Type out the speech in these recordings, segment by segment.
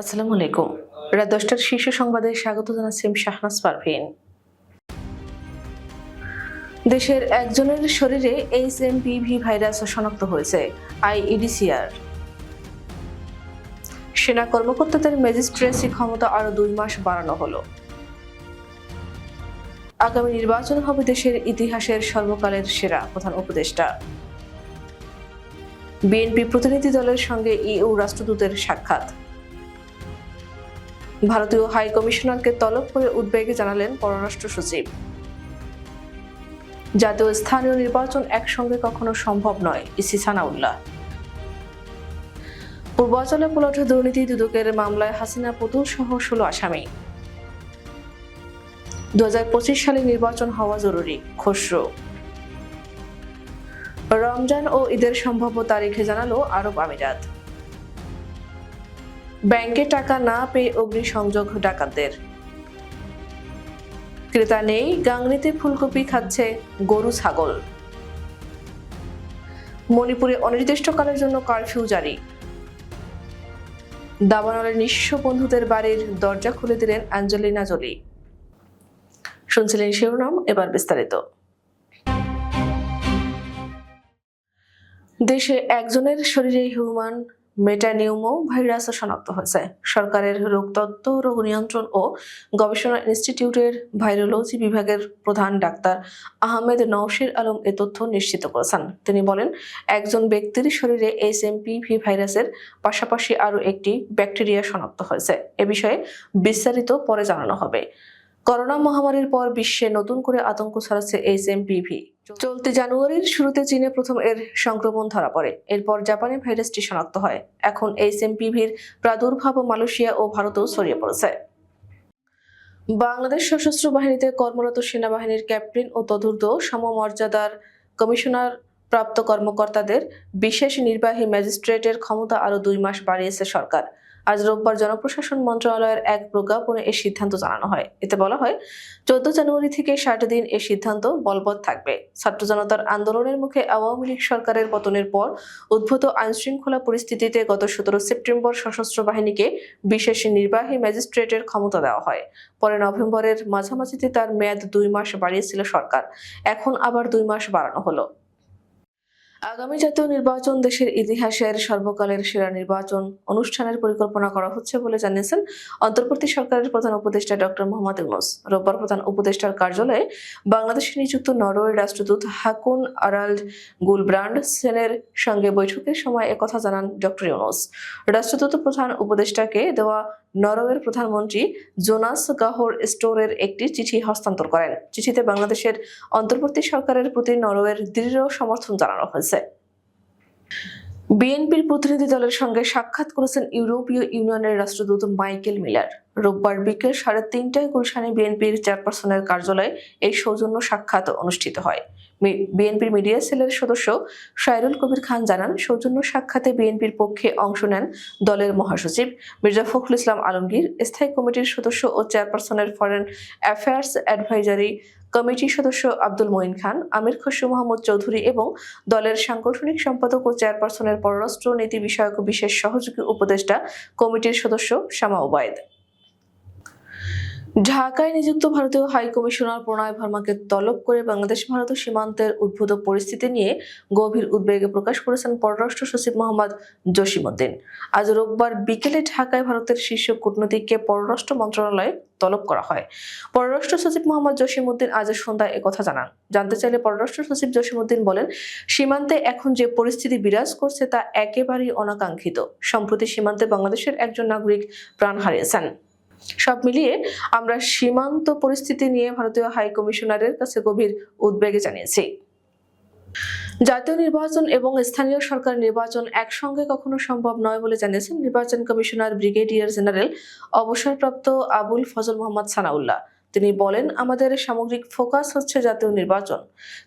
আসসালামু আলাইকুম। রাত দশটার শীর্ষ সংবাদে স্বাগত জানাচ্ছি আমি শাহনাজ পারভিন। দেশের একজনের শরীরে এইচ এম পিভি ভাইরাস শনাক্ত হয়েছে আইইডিসিআর সেনা কর্মকর্তাদের ম্যাজিস্ট্রেসি ক্ষমতা আরও দুই মাস বাড়ানো হলো। আগামী নির্বাচন হবে দেশের ইতিহাসের সর্বকালের সেরা প্রধান উপদেষ্টা। বিএনপি প্রতিনিধি দলের সঙ্গে ইউ রাষ্ট্রদূতের সাক্ষাৎ। ভারতীয় হাই কমিশনারকে তলব করে উদ্বেগে জানালেন পররাষ্ট্র সচিব। জাতীয় স্থানীয় নির্বাচন একসঙ্গে কখনো সম্ভব নয়, ইসি সানাউল্লাহ। পূর্বাচলে পুলট দুর্নীতি দুদকের মামলায় হাসিনা পুতুল সহ ষোলো আসামি। দু সালে নির্বাচন হওয়া জরুরি খসরু রমজান ও ঈদের সম্ভাব্য তারিখে জানালো আরব আমিরাত। ব্যাংকে টাকা না পেয়ে অগ্নিসংযোগ ডাকাতদের। ক্রেতা নেই, গাংনিতে ফুলকপি খাচ্ছে গরু ছাগল। মণিপুরে অনির্দিষ্টকালের জন্য কারফিউ জারি। দাবানলের নিঃস্ব বন্ধুদের বাড়ির দরজা খুলে দিলেন অ্যাঞ্জেলিনা জোলি। শুনছিলেন শিরোনাম, এবার বিস্তারিত। দেশে একজনের শরীরে হিউম্যান মেটানিউমো ভাইরাস শনাক্ত হয়েছে। সরকারের রোগতত্ত্ব রোগ নিয়ন্ত্রণ ও গবেষণা ইনস্টিটিউটের ভাইরোলজি বিভাগের প্রধান ডাক্তার আহমেদ নওশির আলম এ তথ্য নিশ্চিত করেছেন। তিনি বলেন, একজন ব্যক্তির শরীরে এইচ ভি ভাইরাসের পাশাপাশি আরও একটি ব্যাকটেরিয়া শনাক্ত হয়েছে। এ বিষয়ে বিস্তারিত পরে জানানো হবে। করোনা মহামারীর পর বিশ্বে নতুন করে আতঙ্ক ছড়াচ্ছে এইচ ভি। চলতি জানুয়ারির শুরুতে চীনে প্রথম এর সংক্রমণ ধরা পড়ে। এরপর জাপানে ভাইরাসটি শনাক্ত হয়। এখন এইচ ভির প্রাদুর্ভাব মালয়েশিয়া ও ভারতেও ছড়িয়ে পড়েছে। বাংলাদেশ সশস্ত্র বাহিনীতে কর্মরত সেনাবাহিনীর ক্যাপ্টেন ও তদূর্ধ সমমর্যাদার কমিশনার প্রাপ্ত কর্মকর্তাদের বিশেষ নির্বাহী ম্যাজিস্ট্রেটের ক্ষমতা আরও দুই মাস বাড়িয়েছে সরকার। আজ রোববার জনপ্রশাসন মন্ত্রণালয়ের এক প্রজ্ঞাপনে এই সিদ্ধান্ত জানানো হয়। এতে বলা হয়, চোদ্দ জানুয়ারি থেকে ষাট দিন এই সিদ্ধান্ত বলবৎ থাকবে। ছাত্র জনতার আন্দোলনের মুখে আওয়ামী লীগ সরকারের পতনের পর উদ্ভূত আইনশৃঙ্খলা পরিস্থিতিতে গত সতেরো সেপ্টেম্বর সশস্ত্র বাহিনীকে বিশেষ নির্বাহী ম্যাজিস্ট্রেটের ক্ষমতা দেওয়া হয়। পরে নভেম্বরের মাঝামাঝিতে তার মেয়াদ দুই মাস বাড়িয়েছিল সরকার। এখন আবার দুই মাস বাড়ানো হলো। আগামী জাতীয় নির্বাচন দেশের ইতিহাসের সর্বকালের সেরা নির্বাচন অনুষ্ঠানের পরিকল্পনা করা হচ্ছে বলে জানিয়েছেন অন্তর্বর্তী সরকারের প্রধান উপদেষ্টা ডক্টর মোহাম্মদ ইউনুস। রোববার প্রধান উপদেষ্টার কার্যালয়ে বাংলাদেশে নিযুক্ত নরওয়ের রাষ্ট্রদূত হাকুন আরাল্ড গুলব্রান্ড সেনের সঙ্গে বৈঠকের সময় একথা জানান ডক্টর ইউনুস। রাষ্ট্রদূত প্রধান উপদেষ্টাকে দেওয়া নরওয়ের প্রধানমন্ত্রী জোনাস গাহর স্টোরের একটি চিঠি হস্তান্তর করেন। চিঠিতে বাংলাদেশের অন্তর্বর্তী সরকারের প্রতি নরওয়ের দৃঢ় সমর্থন জানানো হয়েছে। বিএনপির প্রতিনিধি দলের সঙ্গে সাক্ষাৎ করেছেন ইউরোপীয় ইউনিয়নের রাষ্ট্রদূত মাইকেল মিলার। রোববার বিকেল সাড়ে তিনটায় গুলশানে বিএনপির চেয়ারপারসনের কার্যালয়ে এই সৌজন্য সাক্ষাৎ অনুষ্ঠিত হয়। বিএনপির মিডিয়া সেলের সদস্য সাইরুল কবির খান জানান, সৌজন্য সাক্ষাতে বিএনপির পক্ষে অংশ নেন দলের মহাসচিব মির্জা ফখরুল ইসলাম আলমগীর। স্থায়ী কমিটির সদস্য ও চেয়ারপারসনের ফরেন অ্যাফেয়ার্স অ্যাডভাইজারি কমিটির সদস্য আব্দুল মঈন খান, আমির খসরু মোহাম্মদ চৌধুরী এবং দলের সাংগঠনিক সম্পাদক ও চেয়ারপারসনের পররাষ্ট্র নীতি বিষয়ক বিশেষ সহযোগী উপদেষ্টা কমিটির সদস্য শামা ওবায়দ। ঢাকায় নিযুক্ত ভারতীয় হাই কমিশনার প্রণয় ভার্মাকে তলব করে বাংলাদেশ ভারত সীমান্তের উদ্ভূত পরিস্থিতি নিয়ে গভীর উদ্বেগে প্রকাশ করেছেন পররাষ্ট্র সচিব মোহাম্মদ জসিমউদ্দিন। আজ রোববার বিকেলে ঢাকায় ভারতের শীর্ষ কূটনীতিককে পররাষ্ট্র মন্ত্রণালয়ে তলব করা হয়। পররাষ্ট্র সচিব মোহাম্মদ জসিমউদ্দিন আজ সন্ধ্যায় একথা জানান। জানতে চাইলে পররাষ্ট্র সচিব জসিমউদ্দিন বলেন, সীমান্তে এখন যে পরিস্থিতি বিরাজ করছে তা একেবারেই অনাকাঙ্ক্ষিত। সম্প্রতি সীমান্তে বাংলাদেশের একজন নাগরিক প্রাণ হারিয়েছেন। সব মিলিয়ে আমরা সীমান্ত পরিস্থিতি নিয়ে ভারতীয় হাই কমিশনারের কাছে গভীর উদ্বেগে জানিয়েছি। জাতীয় নির্বাচন এবং স্থানীয় সরকার নির্বাচন একসঙ্গে কখনো সম্ভব নয় বলে জানিয়েছেন নির্বাচন কমিশনার ব্রিগেডিয়ার জেনারেল অবসরপ্রাপ্ত আবুল ফজল মোহাম্মদ সানাউল্লাহ। তিনি বলেন, আমাদের সামগ্রিক ফোকাস হচ্ছে জাতীয় নির্বাচন।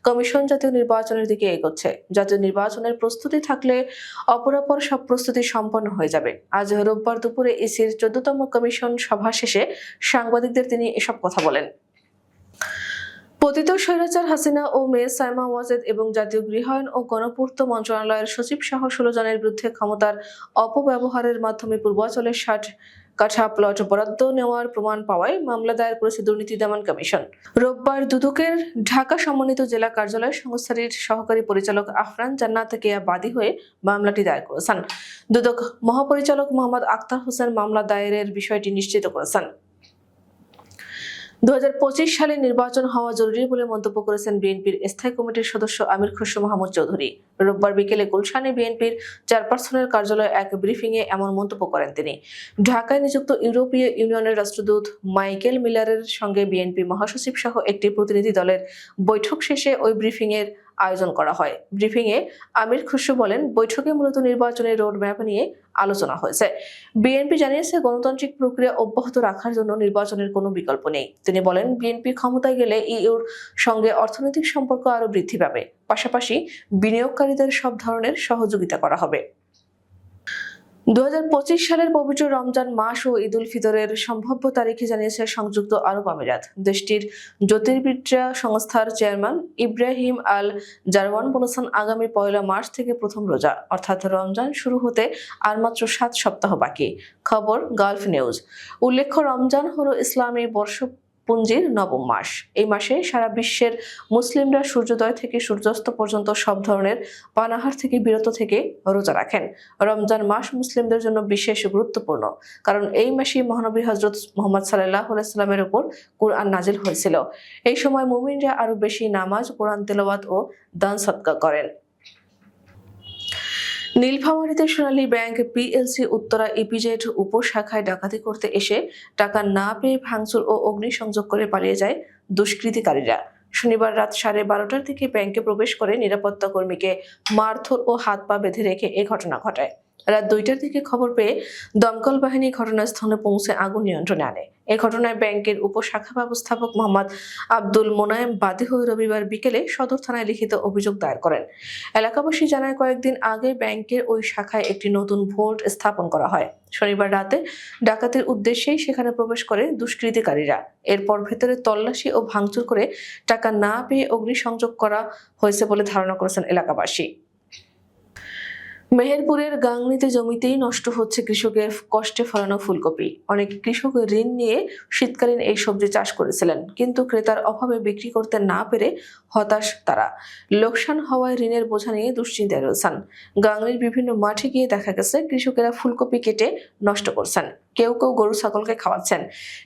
কমিশন জাতীয় নির্বাচনের দিকে এগোচ্ছে। জাতীয় নির্বাচনের প্রস্তুতি থাকলে অপরাপর সব প্রস্তুতি সম্পন্ন হয়ে যাবে। আজ রোববার দুপুরে ইসির চোদ্দতম কমিশন সভা শেষে সাংবাদিকদের তিনি এসব কথা বলেন। পতিত স্বৈরাচার হাসিনা ও মেয়ে সাইমা ওয়াজেদ এবং জাতীয় গৃহায়ন ও গণপূর্ত মন্ত্রণালয়ের সচিব সহ ষোলো জনের বিরুদ্ধে ক্ষমতার অপব্যবহারের মাধ্যমে পূর্বাচলের ষাট কাঠা প্লট বরাদ্দ নেওয়ার প্রমাণ পাওয়ায় মামলা দায়ের করেছে দুর্নীতি দমন কমিশন। রোববার দুদকের ঢাকা সমন্বিত জেলা কার্যালয় সংস্থাটির সহকারী পরিচালক আফরান জান্নাত কেয়া বাদী হয়ে মামলাটি দায়ের করেছেন। দুদক মহাপরিচালক মোহাম্মদ আক্তার হোসেন মামলা দায়েরের বিষয়টি নিশ্চিত করেছেন। দু হাজার পঁচিশ সালে নির্বাচন হওয়া জরুরি বলে মন্তব্য করেছেন বিএনপির স্থায়ী কমিটির সদস্য আমির খসরু মাহমুদ চৌধুরী। রোববার বিকেলে গুলশানে বিএনপির চেয়ারপারসনের কার্যালয়ে এক ব্রিফিংয়ে এমন মন্তব্য করেন তিনি। ঢাকায় নিযুক্ত ইউরোপীয় ইউনিয়নের রাষ্ট্রদূত মাইকেল মিলারের সঙ্গে বিএনপি মহাসচিব সহ একটি প্রতিনিধি দলের বৈঠক শেষে ওই ব্রিফিংয়ের আয়োজন করা হয়। ব্রিফিংয়ে আমির খুশু বলেন, বৈঠকে মূলত নির্বাচনের রোডম্যাপ নিয়ে আলোচনা হয়েছে। বিএনপি জানিয়েছে, গণতান্ত্রিক প্রক্রিয়া অব্যাহত রাখার জন্য নির্বাচনের কোনো বিকল্প নেই। তিনি বলেন বিএনপি ক্ষমতায় গেলে ইউর সঙ্গে অর্থনৈতিক সম্পর্ক আরও বৃদ্ধি পাবে। পাশাপাশি বিনিয়োগকারীদের সব ধরনের সহযোগিতা করা হবে। দু হাজার পঁচিশ সালের পবিত্র রমজান মাস ও ঈদুল ফিতরের সম্ভাব্য তারিখে জানিয়েছে সংযুক্ত আরব আমিরাত। দেশটির জ্যোতির্বিদ্যা সংস্থার চেয়ারম্যান ইব্রাহিম আল জারওয়ান বলেছেন, আগামী পয়লা মার্চ থেকে প্রথম রোজা, অর্থাৎ রমজান শুরু হতে আর মাত্র সাত সপ্তাহ বাকি। খবর গালফ নিউজ। উল্লেখ্য, রমজান হলো ইসলামী বর্ষ পুঞ্জির নবম মাস। এই মাসে সারা বিশ্বের মুসলিমরা সূর্যোদয় থেকে সূর্যাস্ত পর্যন্ত সব ধরনের পানাহার থেকে বিরত থেকে রোজা রাখেন। রমজান মাস মুসলিমদের জন্য বিশেষ গুরুত্বপূর্ণ, কারণ এই মাসেই মহানবী হজরত মোহাম্মদ সাল্লাহ সাল্লামের উপর কোরআন নাজিল হয়েছিল। এই সময় মুমিনরা আরও বেশি নামাজ, কোরআন তেলাওয়াত ও দান সৎকা করেন। নীলফামারীতে Sonali bank PLC Uttara EPZ উপশাখায় ডাকাতি করতে এসে টাকা না পেয়ে ভাঙচুর ও অগ্নিসংযোগ করে পালিয়ে যায় দুষ্কৃতিকারীরা। শনিবার রাত সাড়ে বারোটার দিকে ব্যাংকে প্রবেশ করে নিরাপত্তা কর্মীকে মারধর ও হাত পা বেঁধে রেখে এ ঘটনা ঘটায়। রাত দুইটার দিকে খবর পেয়ে দমকল বাহিনী ঘটনাস্থলে পৌঁছে আগুন নিয়ন্ত্রণে আনে। এ ঘটনায় ব্যাংকের উপশাখা ব্যবস্থাপক মোহাম্মদ আব্দুল মোনায়েম বাদী হয়ে রবিবার বিকেলে সদর থানায় লিখিত অভিযোগ দায়ের করেন। এলাকাবাসী জানায়, কয়েকদিন আগে ব্যাংকের ওই শাখায় একটি নতুন ভোট স্থাপন করা হয়। শনিবার রাতে ডাকাতের উদ্দেশ্যেই সেখানে প্রবেশ করে দুষ্কৃতিকারীরা। এরপর ভেতরে তল্লাশি ও ভাঙচুর করে টাকা না পেয়ে অগ্নিসংযোগ করা হয়েছে বলে ধারণা করেছেন এলাকাবাসী। মেহেরপুরের গাংনিতে জমিতেই নষ্ট হচ্ছে কৃষকের কষ্টে ফলানো ফুলকপি। অনেক কৃষক ঋণ নিয়ে শীতকালীন এই সবজি চাষ করেছিলেন, কিন্তু ক্রেতার অভাবে বিক্রি করতে না পেরে হতাশ তারা। লোকসান হওয়ায় ঋণের বোঝা নিয়ে দুশ্চিন্তায় রয়েছেন। গাংনির বিভিন্ন মাঠে গিয়ে দেখা গেছে, কৃষকেরা ফুলকপি কেটে নষ্ট করছেন। কেউ কেউ গরু, ছাগলকে খাওয়াচ্ছেন।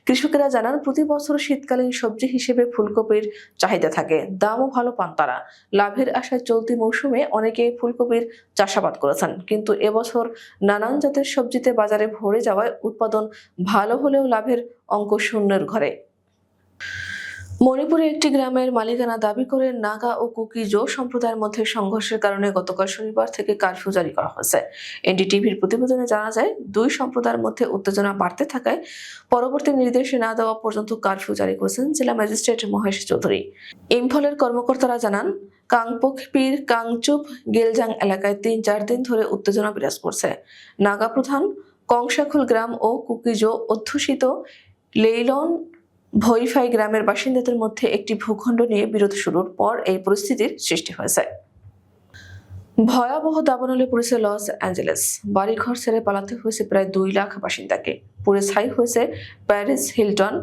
কৃষকেরা জানান, প্রতি বছর শীতকালীন সবজি হিসেবে ফুলকপির চাহিদা থাকে। দামও ভালো পান তারা। লাভের আশায় চলতি মৌসুমে অনেকে ফুলকপির চাষাবাদ করেছেন। কিন্তু এবছর নানান জাতের সবজিতে বাজারে ভরে যাওয়ায় উৎপাদন ভালো হলেও লাভের অঙ্ক শূন্যের ঘরে। মণিপুরে একটি গ্রামের মালিকানা দাবি করে নাগা ও কুকিজো সম্প্রদায়ের মধ্যে সংঘর্ষের কারণে গতকাল শনিবার থেকে কারফিউ জারি করা হয়েছে। এনডিটিভির প্রতিবেদনে জানা যায়, দুই সম্প্রদায়ের মধ্যে উত্তেজনা বাড়তে থাকায় পরবর্তী নির্দেশ না দেওয়া পর্যন্ত কারফিউ জারি করেছেন জেলা ম্যাজিস্ট্রেট মহেশ চৌধুরী। ইম্ফলের কর্মকর্তারা জানান কাংপোকপির কাংচুপ গেলজাং এলাকায় তিন চার দিন ধরে উত্তেজনা বিরাজ করছে। নাগা প্রধান কংসাখুল গ্রাম ও কুকিজো অধ্যুষিত লেইলন ভৈফাই গ্রামের বাসিন্দাদের মধ্যে একটি ভূখণ্ড নিয়ে বিরোধ শুরুর পর এই পরিস্থিতির সৃষ্টি হয়েছে। ভয়াবহ দাবানলে পড়েছে লস অ্যাঞ্জেলেস। বাড়িঘর ছেড়ে পালাতে হয়েছে প্রায় দুই লাখ বাসিন্দাকে। পুরে ছাই হয়েছে Paris Hilton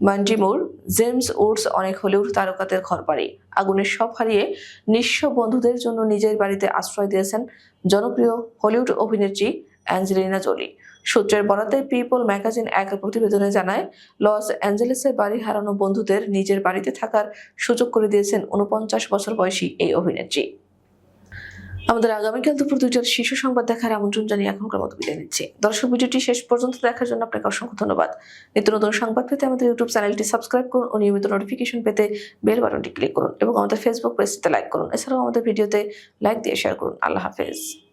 Mandy Moore James Woods অনেক হলিউড তারকাদের ঘরবাড়ি। আগুনের সব হারিয়ে নিঃস্ব বন্ধুদের জন্য নিজের বাড়িতে আশ্রয় দিয়েছেন জনপ্রিয় হলিউড অভিনেত্রী অ্যাঞ্জেলিনা জোলি। সূত্রের বরাতে পিপল ম্যাগাজিন এক প্রতিবেদনে জানায়, লস অ্যাঞ্জেলেসের বাড়ি হারানো বন্ধুদের নিজের বাড়িতে থাকার সুযোগ করে দিয়েছেন উনপঞ্চাশ বছর বয়সী এই অভিনেত্রী। আমাদের আগামীকাল দুপুর দুইটার শীর্ষ সংবাদ দেখার আমন্ত্রণ জানিয়ে এখনকার মতো বিদায় নিচ্ছি। দর্শক ভিডিওটি শেষ পর্যন্ত দেখার জন্য আপনাকে অসংখ্য ধন্যবাদ। নিত্য নতুন সংবাদ পেতে আমাদের ইউটিউব চ্যানেলটি সাবস্ক্রাইব করুন ও নিয়মিত নোটিফিকেশন পেতে বেল বাটনটি ক্লিক করুন এবং আমাদের ফেসবুক পেজটিতে লাইক করুন। এছাড়াও আমাদের ভিডিওতে লাইক দিয়ে শেয়ার করুন। আল্লাহ হাফেজ।